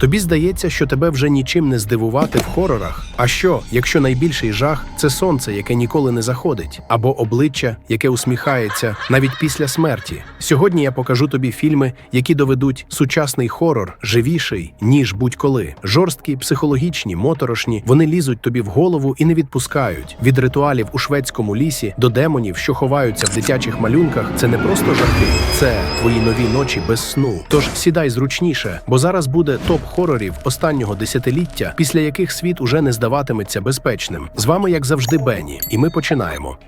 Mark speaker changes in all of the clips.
Speaker 1: Тобі здається, що тебе вже нічим не здивувати в хорорах. А що, якщо найбільший жах це сонце, яке ніколи не заходить, або обличчя, яке усміхається навіть після смерті? Сьогодні я покажу тобі фільми, які доведуть сучасний хорор живіший, ніж будь-коли. Жорсткі, психологічні, моторошні. Вони лізуть тобі в голову і не відпускають. Від ритуалів у шведському лісі до демонів, що ховаються в дитячих малюнках. Це не просто жахи, це твої нові ночі без сну. Тож сідай зручніше, бо зараз буде топ хорорів останнього десятиліття, після яких світ уже не здаватиметься безпечним. З вами, як завжди, Бенні, і ми починаємо.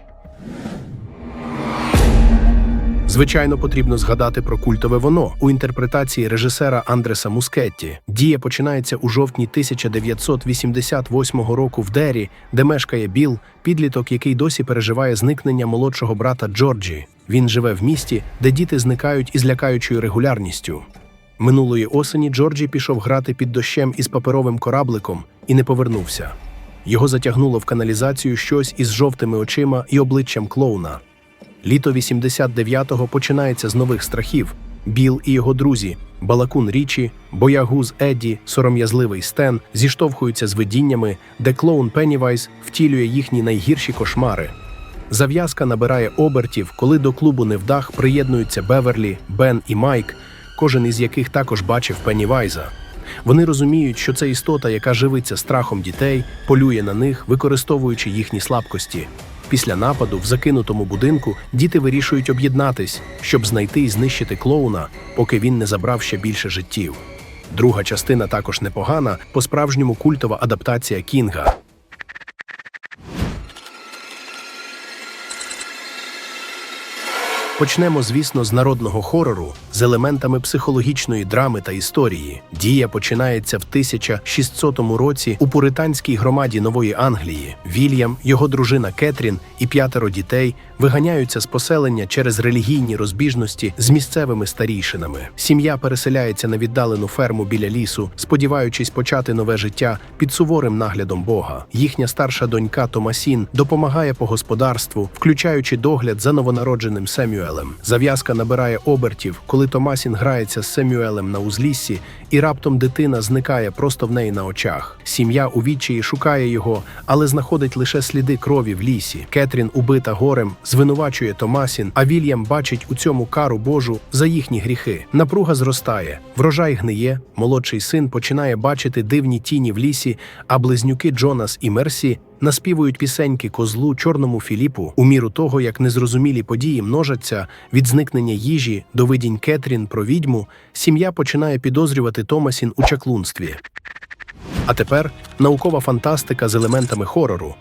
Speaker 1: Звичайно, потрібно згадати про культове воно у інтерпретації режисера Андреса Мускетті. Дія починається у жовтні 1988 року в Дері, де мешкає Біл, підліток, який досі переживає зникнення молодшого брата Джорджі. Він живе в місті, де діти зникають із лякаючою регулярністю. Минулої осені Джорджі пішов грати під дощем із паперовим корабликом і не повернувся. Його затягнуло в каналізацію щось із жовтими очима і обличчям клоуна. Літо 89-го починається з нових страхів. Біл і його друзі, Балакун Річі, Боягуз Едді, сором'язливий Стен зіштовхуються з видіннями, де клоун Пеннівайз втілює їхні найгірші кошмари. Зав'язка набирає обертів, коли до клубу невдах приєднуються Беверлі, Бен і Майк, кожен із яких також бачив Пеннівайза. Вони розуміють, що це істота, яка живиться страхом дітей, полює на них, використовуючи їхні слабкості. Після нападу в закинутому будинку діти вирішують об'єднатись, щоб знайти і знищити клоуна, поки він не забрав ще більше життів. Друга частина також непогана, по-справжньому культова адаптація Кінга. Почнемо, звісно, з народного хорору з елементами психологічної драми та історії. Дія починається в 1600 році у пуританській громаді Нової Англії. Вільям, його дружина Кетрін і п'ятеро дітей виганяються з поселення через релігійні розбіжності з місцевими старійшинами. Сім'я переселяється на віддалену ферму біля лісу, сподіваючись почати нове життя під суворим наглядом Бога. Їхня старша донька Томасін допомагає по господарству, включаючи догляд за новонародженим Семюелем. Зав'язка набирає обертів, коли Томасін грається з Семюелем на узліссі, і раптом дитина зникає просто в неї на очах. Сім'я у відчаї шукає його, але знаходить лише сліди крові в лісі. Кетрін, убита горем, звинувачує Томасін, а Вільям бачить у цьому кару Божу за їхні гріхи. Напруга зростає, врожай гниє. Молодший син починає бачити дивні тіні в лісі, а близнюки Джонас і Мерсі наспівують пісеньки козлу чорному Філіпу у міру того, як незрозумілі події множаться від зникнення їжі до видінь Кетрін про відьму, сім'я починає підозрювати Томасін у чаклунстві. А тепер наукова фантастика з елементами хорору.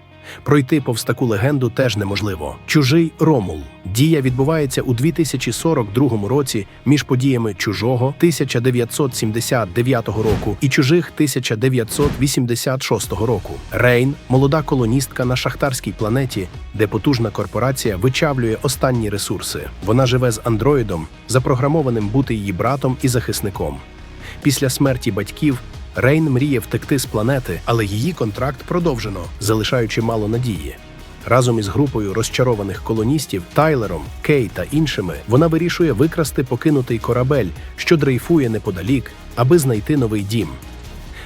Speaker 1: Пройти повз таку легенду теж неможливо. Чужий Ромул. Дія відбувається у 2042 році між подіями чужого 1979 року і чужих 1986 року. Рейн молода колоністка на шахтарській планеті, де потужна корпорація вичавлює останні ресурси. Вона живе з андроїдом, запрограмованим бути її братом і захисником. Після смерті батьків Рейн мріє втекти з планети, але її контракт продовжено, залишаючи мало надії. Разом із групою розчарованих колоністів Тайлером, Кей та іншими вона вирішує викрасти покинутий корабель, що дрейфує неподалік, аби знайти новий дім.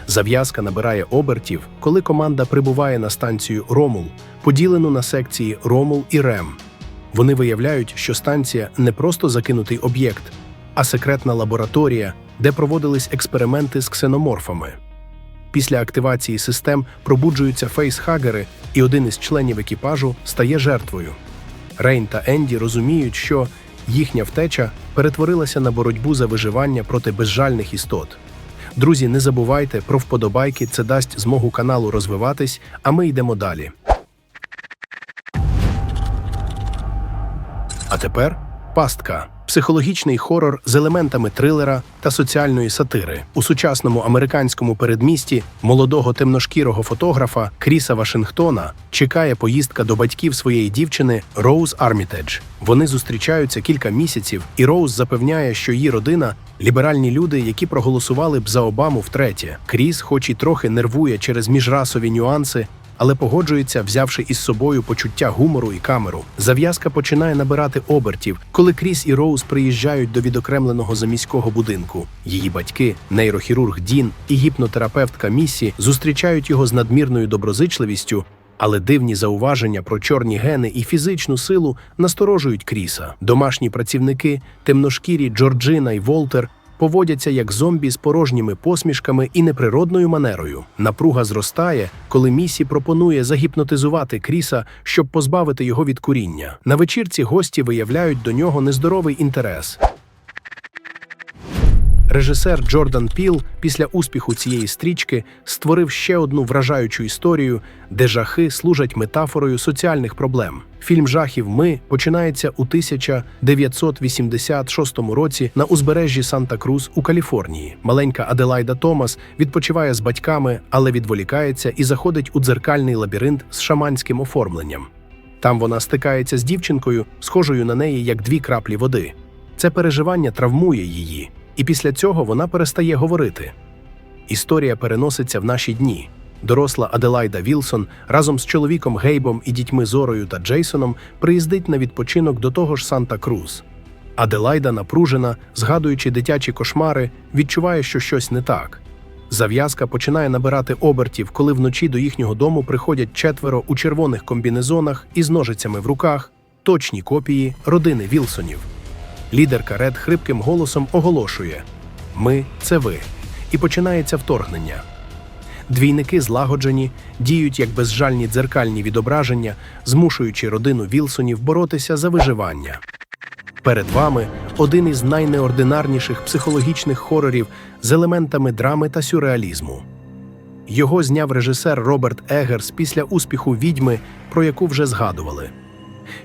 Speaker 1: Зав'язка набирає обертів, коли команда прибуває на станцію Ромул, поділену на секції Ромул і Рем. Вони виявляють, що станція не просто закинутий об'єкт, а секретна лабораторія, де проводились експерименти з ксеноморфами. Після активації систем пробуджуються фейсхагери, і один із членів екіпажу стає жертвою. Рейн та Енді розуміють, що їхня втеча перетворилася на боротьбу за виживання проти безжальних істот. Друзі, не забувайте про вподобайки, це дасть змогу каналу розвиватись, а ми йдемо далі. А тепер пастка. Психологічний хорор з елементами трилера та соціальної сатири у сучасному американському передмісті молодого темношкірого фотографа Кріса Вашингтона чекає поїздка до батьків своєї дівчини Роуз Армітедж. Вони зустрічаються кілька місяців, і Роуз запевняє, що її родина ліберальні люди, які проголосували б за Обаму втретє. Кріс, хоч і трохи нервує через міжрасові нюанси, але погоджується, взявши із собою почуття гумору і камеру. Зав'язка починає набирати обертів, коли Кріс і Роуз приїжджають до відокремленого заміського будинку. Її батьки, нейрохірург Дін і гіпнотерапевтка Міссі зустрічають його з надмірною доброзичливістю. Але дивні зауваження про чорні гени і фізичну силу насторожують Кріса. Домашні працівники, темношкірі Джорджина і Волтер поводяться як зомбі з порожніми посмішками і неприродною манерою. Напруга зростає, коли Місі пропонує загіпнотизувати Кріса, щоб позбавити його від куріння. На вечірці гості виявляють до нього нездоровий інтерес. Режисер Джордан Піл після успіху цієї стрічки створив ще одну вражаючу історію, де жахи служать метафорою соціальних проблем. Фільм жахів Ми починається у 1986 році на узбережжі Санта-Крус у Каліфорнії. Маленька Аделайда Томас відпочиває з батьками, але відволікається і заходить у дзеркальний лабіринт з шаманським оформленням. Там вона стикається з дівчинкою, схожою на неї як дві краплі води. Це переживання травмує її, і після цього вона перестає говорити. Історія переноситься в наші дні. Доросла Аделайда Вілсон разом з чоловіком Гейбом і дітьми Зорою та Джейсоном приїздить на відпочинок до того ж Санта-Крус. Аделайда, напружена, згадуючи дитячі кошмари, відчуває, що щось не так. Зав'язка починає набирати обертів, коли вночі до їхнього дому приходять четверо у червоних комбінезонах із ножицями в руках, точні копії родини Вілсонів. Лідерка Ред хрипким голосом оголошує: Ми це ви. І починається вторгнення. Двійники злагоджені, діють як безжальні дзеркальні відображення, змушуючи родину Вілсонів боротися за виживання. Перед вами один із найнеординарніших психологічних хорорів з елементами драми та сюрреалізму. Його зняв режисер Роберт Егерс після успіху відьми, про яку вже згадували.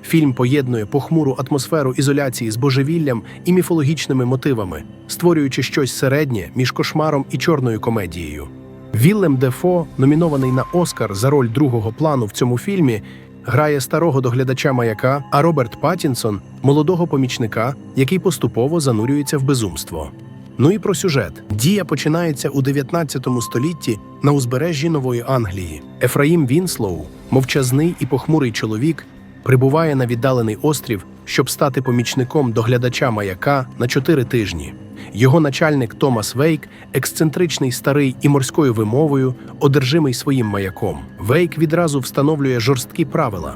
Speaker 1: Фільм поєднує похмуру атмосферу ізоляції з божевіллям і міфологічними мотивами, створюючи щось середнє між кошмаром і чорною комедією. Віллем Дефо, номінований на Оскар за роль другого плану в цьому фільмі, грає старого доглядача маяка, а Роберт Паттінсон – молодого помічника, який поступово занурюється в безумство. Ну і про сюжет. Дія починається у 19 столітті на узбережжі Нової Англії. Ефраїм Вінслоу, мовчазний і похмурий чоловік, прибуває на віддалений острів, щоб стати помічником доглядача маяка на чотири тижні. Його начальник Томас Вейк, ексцентричний старий і морською вимовою, одержимий своїм маяком. Вейк відразу встановлює жорсткі правила.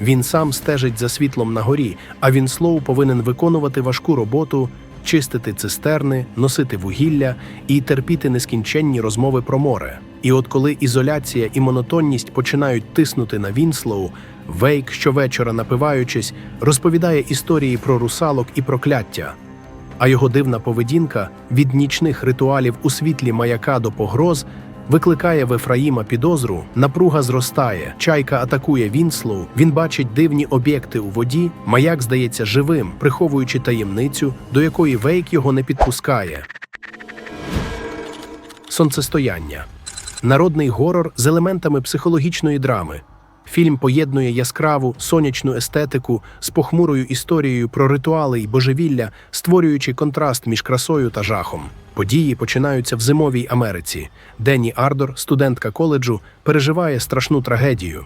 Speaker 1: Він сам стежить за світлом на горі, а Вінслоу повинен виконувати важку роботу, чистити цистерни, носити вугілля і терпіти нескінченні розмови про море. І от коли ізоляція і монотонність починають тиснути на Вінслоу, Вейк, щовечора напиваючись, розповідає історії про русалок і прокляття. А його дивна поведінка від нічних ритуалів у світлі маяка до погроз викликає в Ефраїма підозру, напруга зростає, чайка атакує Вінслоу, він бачить дивні об'єкти у воді, маяк здається живим, приховуючи таємницю, до якої Вейк його не підпускає. Сонцестояння народний горор з елементами психологічної драми. Фільм поєднує яскраву сонячну естетику з похмурою історією про ритуали й божевілля, створюючи контраст між красою та жахом. Події починаються в зимовій Америці. Денні Ардор, студентка коледжу, переживає страшну трагедію.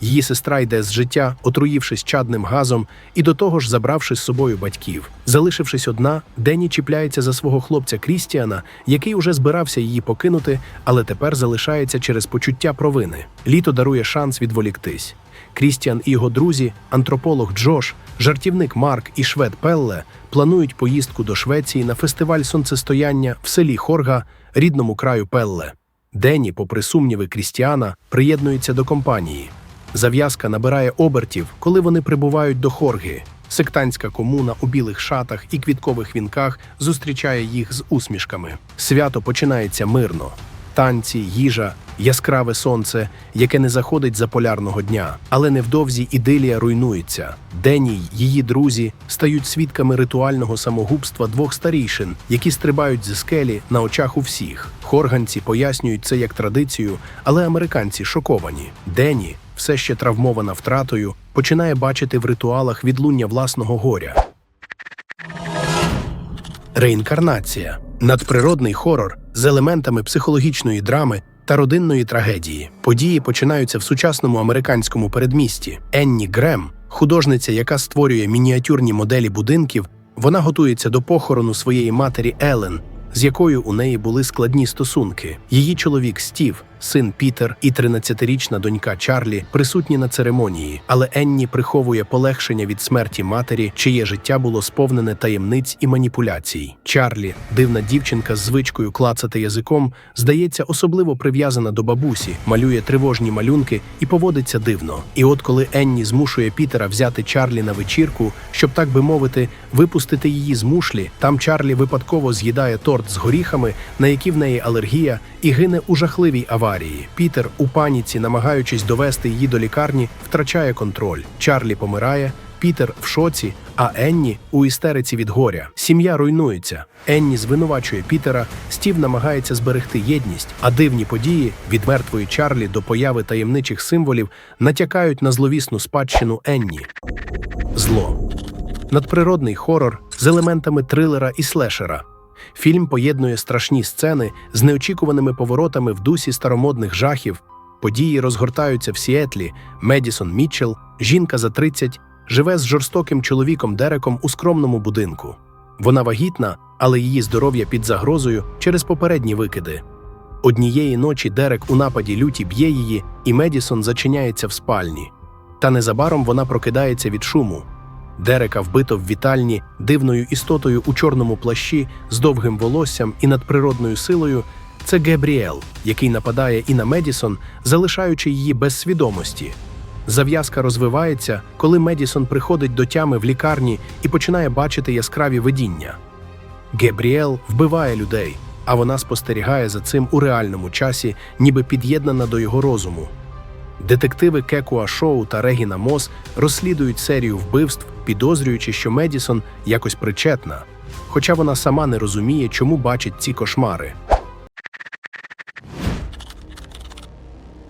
Speaker 1: Її сестра йде з життя, отруївшись чадним газом і до того ж забравши з собою батьків. Залишившись одна, Денні чіпляється за свого хлопця Крістіана, який уже збирався її покинути, але тепер залишається через почуття провини. Літо дарує шанс відволіктись. Крістіан і його друзі, антрополог Джош, жартівник Марк і швед Пелле планують поїздку до Швеції на фестиваль сонцестояння в селі Хорга, рідному краю Пелле. Денні, попри сумніви Крістіана, приєднується до компанії. Зав'язка набирає обертів, коли вони прибувають до Хорги. Сектантська комуна у білих шатах і квіткових вінках зустрічає їх з усмішками. Свято починається мирно. Танці, їжа, яскраве сонце, яке не заходить за полярного дня. Але невдовзі ідилія руйнується. Денні й її друзі стають свідками ритуального самогубства двох старійшин, які стрибають зі скелі на очах у всіх. Хорганці пояснюють це як традицію, але американці шоковані. Денні, все ще травмована втратою, починає бачити в ритуалах відлуння власного горя. Реінкарнація надприродний хорор з елементами психологічної драми, та родинної трагедії. Події починаються в сучасному американському передмісті. Енні Грем, художниця, яка створює мініатюрні моделі будинків, вона готується до похорону своєї матері Елен, з якою у неї були складні стосунки. Її чоловік Стів, син Пітер і 13-річна донька Чарлі присутні на церемонії, але Енні приховує полегшення від смерті матері, чиє життя було сповнене таємниць і маніпуляцій. Чарлі, дивна дівчинка з звичкою клацати язиком, здається особливо прив'язана до бабусі, малює тривожні малюнки і поводиться дивно. І от коли Енні змушує Пітера взяти Чарлі на вечірку, щоб так би мовити, випустити її з мушлі, там Чарлі випадково з'їдає торт з горіхами, на які в неї алергія, і гине у жахливій аварії. Пітер у паніці, намагаючись довести її до лікарні, втрачає контроль. Чарлі помирає. Пітер в шоці, а Енні у істериці від горя. Сім'я руйнується. Енні звинувачує Пітера, Стів намагається зберегти єдність, а дивні події від мертвої Чарлі до появи таємничих символів натякають на зловісну спадщину Енні. Зло. Надприродний хорор з елементами трилера і слешера. Фільм поєднує страшні сцени з неочікуваними поворотами в дусі старомодних жахів. Події розгортаються в Сіетлі. Медісон Мітчелл, жінка за 30, живе з жорстоким чоловіком Дереком у скромному будинку. Вона вагітна, але її здоров'я під загрозою через попередні викиди. Однієї ночі Дерек у нападі люті б'є її, і Медісон зачиняється в спальні. Та незабаром вона прокидається від шуму. Дерека вбито в вітальні дивною істотою у чорному плащі з довгим волоссям і надприродною силою. Це Гебріел, який нападає і на Медісон, залишаючи її без свідомості. Зав'язка розвивається, коли Медісон приходить до тями в лікарні і починає бачити яскраві видіння. Гебріел вбиває людей, а вона спостерігає за цим у реальному часі, ніби під'єднана до його розуму. Детективи Кекуа Шоу та Регіна Мос розслідують серію вбивств, підозрюючи, що Медісон якось причетна, хоча вона сама не розуміє, чому бачить ці кошмари.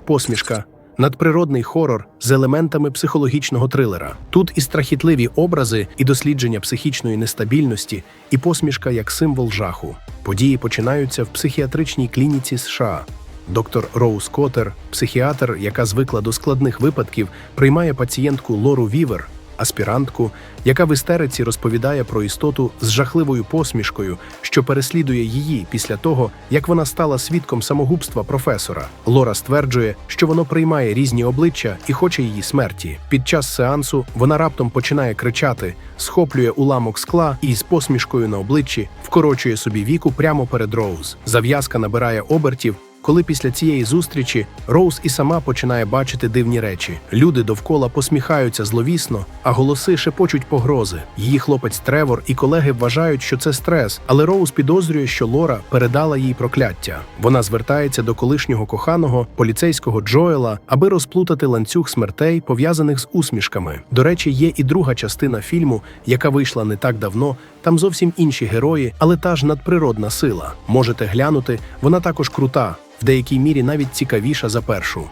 Speaker 1: Посмішка надприродний хорор з елементами психологічного трилера. Тут і страхітливі образи, і дослідження психічної нестабільності, і посмішка як символ жаху. Події починаються в психіатричній клініці США. Доктор Роуз Котер, психіатр, яка звикла до складних випадків, приймає пацієнтку Лору Вівер, аспірантку, яка в істериці розповідає про істоту з жахливою посмішкою, що переслідує її після того, як вона стала свідком самогубства професора. Лора стверджує, що воно приймає різні обличчя і хоче її смерті. Під час сеансу вона раптом починає кричати, схоплює уламок скла і з посмішкою на обличчі вкорочує собі віку прямо перед Роуз. Зав'язка набирає обертів. Коли після цієї зустрічі Роуз і сама починає бачити дивні речі. Люди довкола посміхаються зловісно, а голоси шепочуть погрози. Її хлопець Тревор і колеги вважають, що це стрес, але Роуз підозрює, що Лора передала їй прокляття. Вона звертається до колишнього коханого поліцейського Джоела, аби розплутати ланцюг смертей, пов'язаних з усмішками. До речі, є і друга частина фільму, яка вийшла не так давно. Там зовсім інші герої, але та ж надприродна сила. Можете глянути, вона також крута в деякій мірі навіть цікавіша за першу.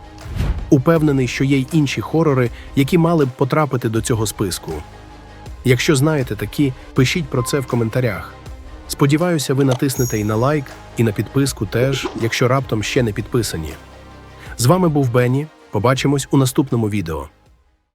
Speaker 1: Упевнений, що є й інші хорори, які мали б потрапити до цього списку. Якщо знаєте такі, пишіть про це в коментарях. Сподіваюся, ви натиснете і на лайк, і на підписку теж, якщо раптом ще не підписані. З вами був Бенні. Побачимось у наступному відео.